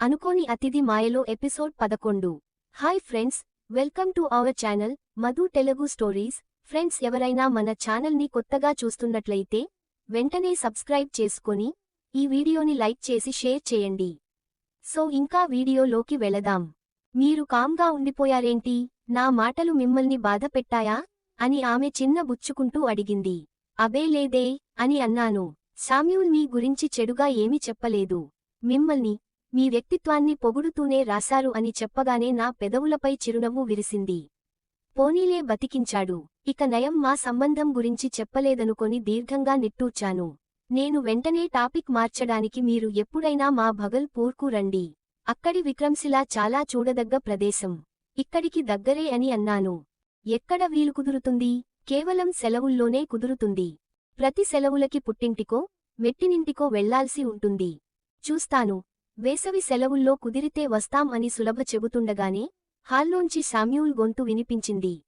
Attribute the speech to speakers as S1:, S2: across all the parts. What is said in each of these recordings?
S1: అనుకోని అతిథి మాయలో ఎపిసోడ్ పదకొండు. Hi friends welcome to our channel Madhu Telugu stories. Friends ఎవరైనా మన ఛానల్ని కొత్తగా చూస్తున్నట్లయితే వెంటనే సబ్స్క్రైబ్ చేసుకొని ఈ వీడియోని లైక్ చేసి షేర్ చేయండి. సో ఇంకా వీడియోలోకి వెళదాం. మీరు కామ్గా ఉండిపోయారేంటి? నా మాటలు మిమ్మల్ని బాధ పెట్టాయా? అని ఆమె చిన్న బుచ్చుకుంటూ అడిగింది. అబే లేదే అని అన్నాను. శామ్యూల్ మీ గురించి చెడుగా ఏమీ చెప్పలేదు. మిమ్మల్ని మీ వ్యక్తిత్వాన్ని పొగుడుతూనే రాశారు అని చెప్పగానే నా పెదవులపై చిరునవ్వు విరిసింది. పోనీలే బతికించాడు. ఇక నయం మా సంబంధం గురించి చెప్పలేదనుకొని దీర్ఘంగా నిట్టూర్చాను. నేను వెంటనే టాపిక్ మార్చడానికి మీరు ఎప్పుడైనా మా భగల్ పూర్కు రండి. అక్కడి విక్రమ్శిలా చాలా చూడదగ్గ ప్రదేశం. ఇక్కడికి దగ్గరే అని అన్నాను. ఎక్కడ వీలు కుదురుతుంది? కేవలం సెలవుల్లోనే కుదురుతుంది. ప్రతి సెలవులకి పుట్టింటికో మెట్టినింటికో వెళ్ళాల్సి ఉంటుంది. చూస్తాను. వేసవి సెలవుల్లో కుదిరితే వస్తాం అని సులభ చెబుతుండగానే హాల్లోంచి శామ్యూల్ గొంతు వినిపించింది.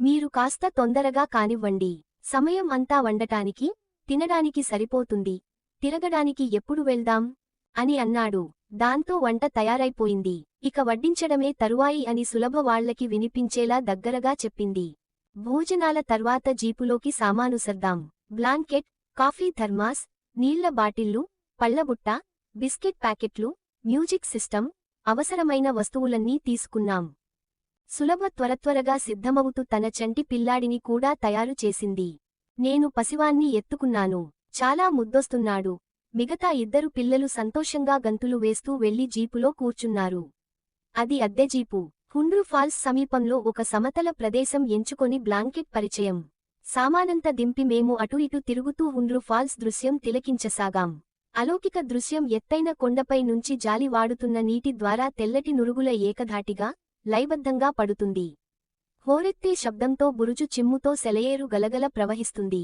S1: మీరు కాస్త తొందరగా కానివ్వండి. సమయం అంతా వండటానికి తినడానికి సరిపోతుంది. తిరగడానికి ఎప్పుడు వెళ్దాం? అని అన్నాడు. దాంతో వంట తయారైపోయింది. ఇక వడ్డించడమే తరువాయి అని సులభ వాళ్ళకి వినిపించేలా దగ్గరగా చెప్పింది. భోజనాల తర్వాత జీపులోకి సామాను సర్దాం. బ్లాంకెట్ కాఫీ థర్మాస్ నీళ్ళ బాటిళ్ళు పళ్ళబుట్ట బిస్కెట్ ప్యాకెట్లు మ్యూజిక్ సిస్టమ్ అవసరమైన వస్తువులన్నీ తీసుకున్నాం. సులభ త్వరత్వరగా సిద్ధమవుతూ తన చంటి పిల్లాడిని కూడా తయారు చేసింది. నేను పసివాన్ని ఎత్తుకున్నాను. చాలా ముద్దొస్తున్నాడు. మిగతా ఇద్దరు పిల్లలు సంతోషంగా గంతులు వేస్తూ వెళ్ళి జీపులో కూర్చున్నారు. అది అద్దె జీపు హుండ్రు ఫాల్స్ సమీపంలో ఒక సమతల ప్రదేశం ఎంచుకొని బ్లాంకెట్ పరిచయం. సామానంత దింపి మేము అటు ఇటు తిరుగుతూ హుండ్రు ఫాల్స్ దృశ్యం తిలకించసాగాం. అలౌకిక దృశ్యం ఎత్తైన కొండపై నుంచి జాలి వాడుతున్న నీటి ద్వారా తెల్లటి నురుగుల ఏకధాటిగా లయబద్ధంగా పడుతుంది. హోరెత్తే శబ్దంతో బురుజు చిమ్ముతో సెలయేరు గలగల ప్రవహిస్తుంది.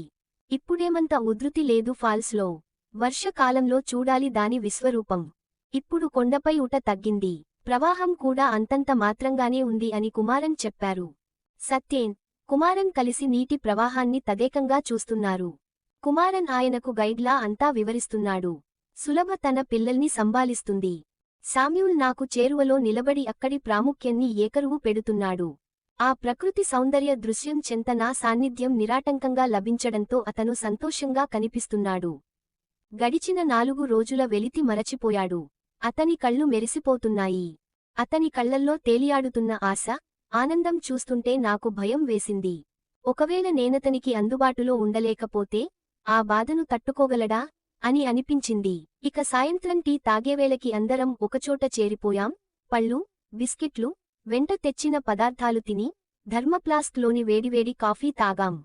S1: ఇప్పుడేమంత ఉధృతి లేదు ఫాల్స్లో వర్షకాలంలో చూడాలి దాని విశ్వరూపం. ఇప్పుడు కొండపై ఉట తగ్గింది. ప్రవాహం కూడా అంతంత మాత్రంగానే ఉంది అని కుమారన్ చెప్పారు. సత్యేన్ కుమారన్ కలిసి నీటి ప్రవాహాన్ని తదేకంగా చూస్తున్నారు. కుమారన్ ఆయనకు గైడ్లా అంతా వివరిస్తున్నాడు. సులభ తన పిల్లల్ని సంభాలిస్తుంది. శామ్యూల్ నాకు చేరువలో నిలబడి అక్కడి ప్రాముఖ్యాన్ని ఏకరువు పెడుతున్నాడు. ఆ ప్రకృతి సౌందర్య దృశ్యం చెంత నా సాన్నిధ్యం నిరాటంకంగా లభించడంతో అతను సంతోషంగా కనిపిస్తున్నాడు. గడిచిన నాలుగు రోజుల వెలితి మరచిపోయాడు. అతని కళ్ళు మెరిసిపోతున్నాయి. అతని కళ్ళల్లో తేలియాడుతున్న ఆశ ఆనందం చూస్తుంటే నాకు భయం వేసింది. ఒకవేళ నేనతనికి అందుబాటులో ఉండలేకపోతే ఆ బాధను తట్టుకోగలడా? అని అనిపించింది. ఇక సాయంత్రం టీ తాగేవేళకి అందరం ఒకచోట చేరిపోయాం. పళ్ళు బిస్కెట్లు వెంట తెచ్చిన పదార్థాలు తిని ధర్మప్లాస్క్లోని వేడివేడి కాఫీ తాగాం.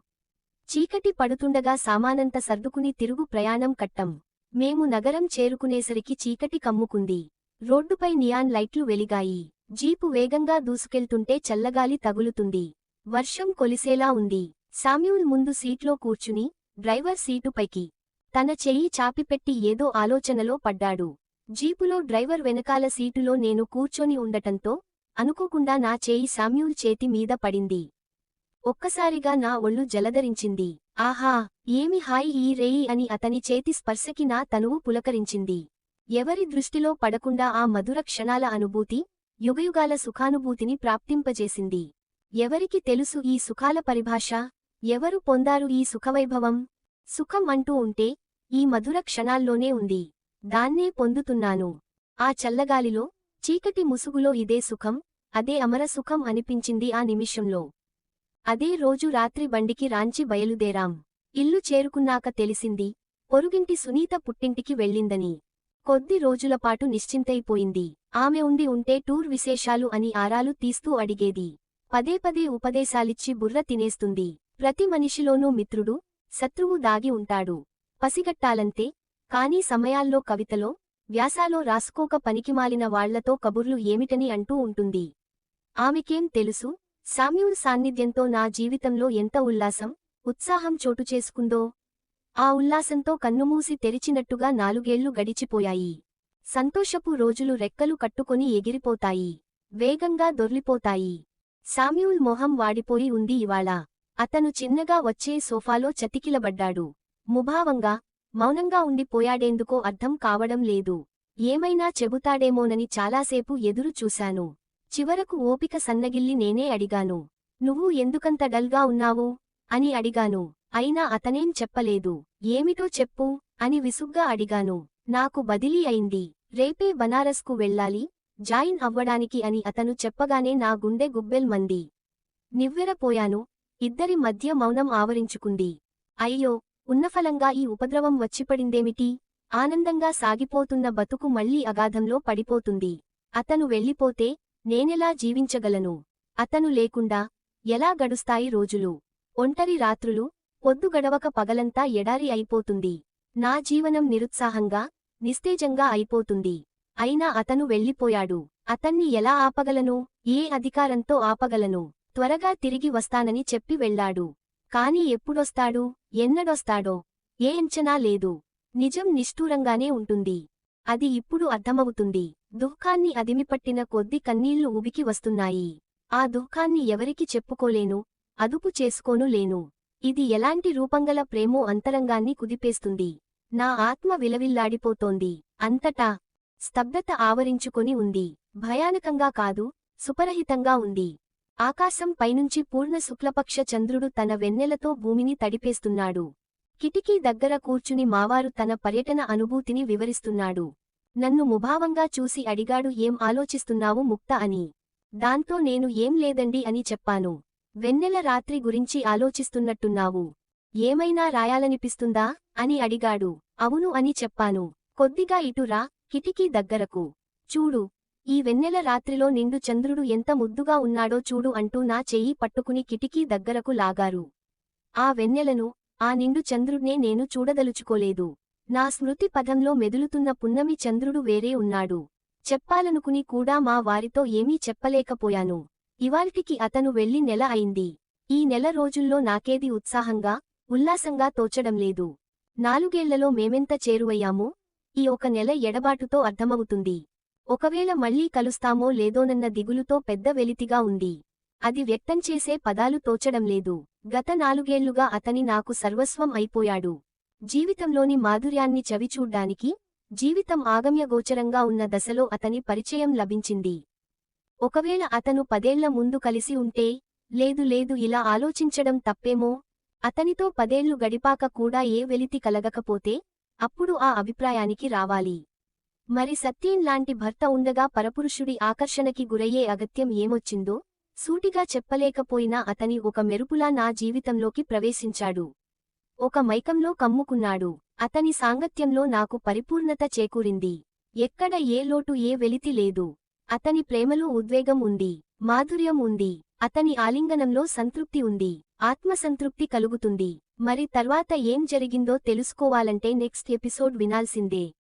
S1: చీకటి పడుతుండగా సామానంత సర్దుకుని తిరుగు ప్రయాణం కట్టం. మేము నగరం చేరుకునేసరికి చీకటి కమ్ముకుంది. రోడ్డుపై నియాన్ లైట్లు వెలిగాయి. జీపు వేగంగా దూసుకెళ్తుంటే చల్లగాలి తగులుతుంది. వర్షం కొలిసేలా ఉంది. సామ్యూల్ ముందు సీట్లో కూర్చుని డ్రైవర్ సీటుపైకి తన చెయ్యి చాపిపెట్టి ఏదో ఆలోచనలో పడ్డాడు. జీపులో డ్రైవర్ వెనకాల సీటులో నేను కూర్చొని ఉండటంతో అనుకోకుండా నా చేయి శామ్యూల్ చేతి మీద పడింది. ఒక్కసారిగా నా ఒళ్ళు జలధరించింది ఆహా ఏమి హాయి ఈ రేయి అని అతని చేతి స్పర్శకి నా తనువు పులకరించింది. ఎవరి దృష్టిలో పడకుండా ఆ మధుర క్షణాల అనుభూతి యుగయుగాల సుఖానుభూతిని ప్రాప్తింపజేసింది. ఎవరికి తెలుసు ఈ సుఖాల పరిభాష? ఎవరు పొందారు ఈ సుఖవైభవం? సుఖం అంటూ ఉంటే ఈ మధుర క్షణాల్లోనే ఉంది. దాన్నే పొందుతున్నాను. ఆ చల్లగాలిలో చీకటి ముసుగులో ఇదే సుఖం అదే అమర సుఖం అనిపించింది ఆ నిమిషంలో. అదే రోజు రాత్రి బండికి రాంచి బయలుదేరాం. ఇల్లు చేరుకున్నాక తెలిసింది పొరుగింటి సునీత పుట్టింటికి వెళ్ళిందని. కొద్ది రోజులపాటు నిశ్చింతైపోయింది. ఆమె ఉండి ఉంటే టూర్ విశేషాలు అని ఆరాలు తీస్తూ అడిగేది. పదే పదే ఉపదేశాలిచ్చి బుర్ర తినేస్తుంది. ప్రతి మనిషిలోనూ మిత్రుడు శత్రువు దాగి ఉంటాడు. పసిగట్టాలంతే. కానీ సమయాల్లో కవితలో వ్యాసాలో రాసుకోక పనికిమాలిన వాళ్ళతో కబుర్లు ఏమిటని అంటూ ఉంటుంది. ఆమెకేం తెలుసు? సామ్యూల్ సాన్నిధ్యంతో నా జీవితంలో ఎంత ఉల్లాసం ఉత్సాహం చోటు చేసుకుందో. ఆ ఉల్లాసంతో కన్నుమూసి తెరిచినట్టుగా నాలుగేళ్ళు గడిచిపోయాయి. సంతోషపు రోజులు రెక్కలు కట్టుకొని ఎగిరిపోతాయి. వేగంగా దొర్లిపోతాయి. సామ్యూల్ మొహం వాడిపోయి ఉంది ఇవాళ. అతను చిన్నగా వచ్చే సోఫాలో చతికిలబడ్డాడు. ముభావంగా మౌనంగా ఉండిపోయాడేందుకో అర్థం కావడం లేదు. ఏమైనా చెబుతాడేమోనని చాలాసేపు ఎదురు చూశాను. చివరకు ఓపిక సన్నగిల్లి నేనే అడిగాను. నువ్వు ఎందుకంత డల్గా ఉన్నావు? అని అడిగాను. అయినా అతనేం చెప్పలేదు. ఏమిటో చెప్పు అని విసుగ్గా అడిగాను. నాకు బదిలీ అయింది. రేపే బనారస్కు వెళ్ళాలి. జాయిన్ అవ్వడానికి అని అతను చెప్పగానే నా గుండె గుబ్బెల్ మంది. నివ్వెరపోయాను. ఇద్దరి మధ్య మౌనం ఆవరించుకుంది. అయ్యో! ఉన్నఫలంగా ఈ ఉపద్రవం వచ్చిపడిందేమిటి? ఆనందంగా సాగిపోతున్న బతుకు మళ్ళీ అగాధంలో పడిపోతుంది. అతను వెళ్ళిపోతే నేనెలా జీవించగలను? అతను లేకుండా ఎలా గడుస్తాయి రోజులు? ఒంటరి రాత్రులు పొద్దు గడవక పగలంతా ఎడారి అయిపోతుంది. నా జీవనం నిరుత్సాహంగా నిస్తేజంగా అయిపోతుంది. అయినా అతను వెళ్ళిపోయాడు. అతన్ని ఎలా ఆపగలను? ఏ అధికారంతో ఆపగలను? త్వరగా తిరిగి వస్తానని చెప్పి వెళ్ళాడు. కాని ఎప్పుడొస్తాడు? ఎన్నడొస్తాడో? ఏ అంచనా లేదు. నిజం నిష్ఠూరంగానే ఉంటుంది. అది ఇప్పుడు అర్థమవుతుంది. దుఃఖాన్ని అదిమిపట్టిన కొద్ది కన్నీళ్ళు ఉబికి వస్తున్నాయి. ఆ దుఃఖాన్ని ఎవరికి చెప్పుకోలేను అదుపు చేసుకోను లేను. ఇది ఎలాంటి రూపంగల ప్రేమో అంతరంగాన్ని కుదిపేస్తుంది. నా ఆత్మ విలవిల్లాడిపోతోంది. అంతటా స్తబ్దత ఆవరించుకొని ఉంది. భయానకంగా కాదు సుపరహితంగా ఉంది. ఆకాశం పైనుంచి పూర్ణ శుక్లపక్ష చంద్రుడు తన వెన్నెలతో భూమిని తడిపేస్తున్నాడు. కిటికీ దగ్గర కూర్చుని మావారు తన పర్యటన అనుభూతిని వివరిస్తున్నాడు. నన్ను ముభావంగా చూసి అడిగాడు ఏం ఆలోచిస్తున్నావు ముక్త అని? దాంతో నేను ఏం లేదండి అని చెప్పాను. వెన్నెల రాత్రి గురించి ఆలోచిస్తున్నట్టున్నావు. ఏమైనా రాయాలనిపిస్తుందా అని అడిగాడు. అవును అని చెప్పాను. కొద్దిగా ఇటురా కిటికీ దగ్గరకు. చూడు ఈ వెన్నెల రాత్రిలో నిండు చంద్రుడు ఎంత ముద్దుగా ఉన్నాడో చూడు అంటూ నా చెయ్యి పట్టుకుని కిటికీ దగ్గరకు లాగారు. ఆ వెన్నెలను ఆ నిండు చంద్రుడ్నే నేను చూడదలుచుకోలేదు. నా స్మృతి పదంలో మెదులుతున్న పున్నమి చంద్రుడు వేరే ఉన్నాడు. చెప్పాలనుకుని కూడా మా వారితో ఏమీ చెప్పలేకపోయాను. ఇవాల్టికి అతను వెళ్ళి నెల అయింది. ఈ నెల రోజుల్లో నాకేది ఉత్సాహంగా ఉల్లాసంగా తోచడంలేదు నాలుగేళ్ళలో మేమెంత చేరువయ్యామో? ఈ ఒక నెల ఎడబాటుతో అర్థమవుతుంది. ఒకవేళ మళ్ళీ కలుస్తామో లేదోనన్న దిగులుతో పెద్ద వెలితిగా ఉంది. అది వ్యక్తం చేసే పదాలు తోచడం లేదు. గత నాలుగేళ్ళుగా అతని నాకు సర్వస్వం అయిపోయాడు. జీవితంలోని మాధుర్యాన్ని చవిచూడ్డానికి జీవితం ఆగమ్యగోచరంగా ఉన్న దశలో అతని పరిచయం లభించింది. ఒకవేళ అతను పదేళ్ళ ముందు కలిసి ఉంటే లేదు లేదు ఇలా ఆలోచించడం తప్పేమో? అతనితో పదేళ్ళు గడిపాక కూడా ఏ వెలితి కలగకపోతే అప్పుడు ఆ అభిప్రాయానికి రావాలి. మరి సత్యేన్ లాంటి భర్త ఉండగా పరపురుషుడి ఆకర్షణకి గురయ్యే అగత్యం ఏమొచ్చిందో? సూటిగా చెప్పలేకపోయినా అతని ఒక మెరుపులా నా జీవితంలోకి ప్రవేశించాడు. ఒక మైకంలో కమ్ముకున్నాడు. అతని సాంగత్యంలో నాకు పరిపూర్ణత చేకూరింది. ఎక్కడ ఏ లోటు ఏ వెలితి లేదు. అతని ప్రేమలో ఉద్వేగం ఉంది. మాధుర్యం ఉంది. అతని ఆలింగనంలో సంతృప్తి ఉంది. ఆత్మసంతృప్తి కలుగుతుంది. మరి తర్వాత ఏం జరిగిందో తెలుసుకోవాలంటే నెక్స్ట్ ఎపిసోడ్ వినాల్సిందే.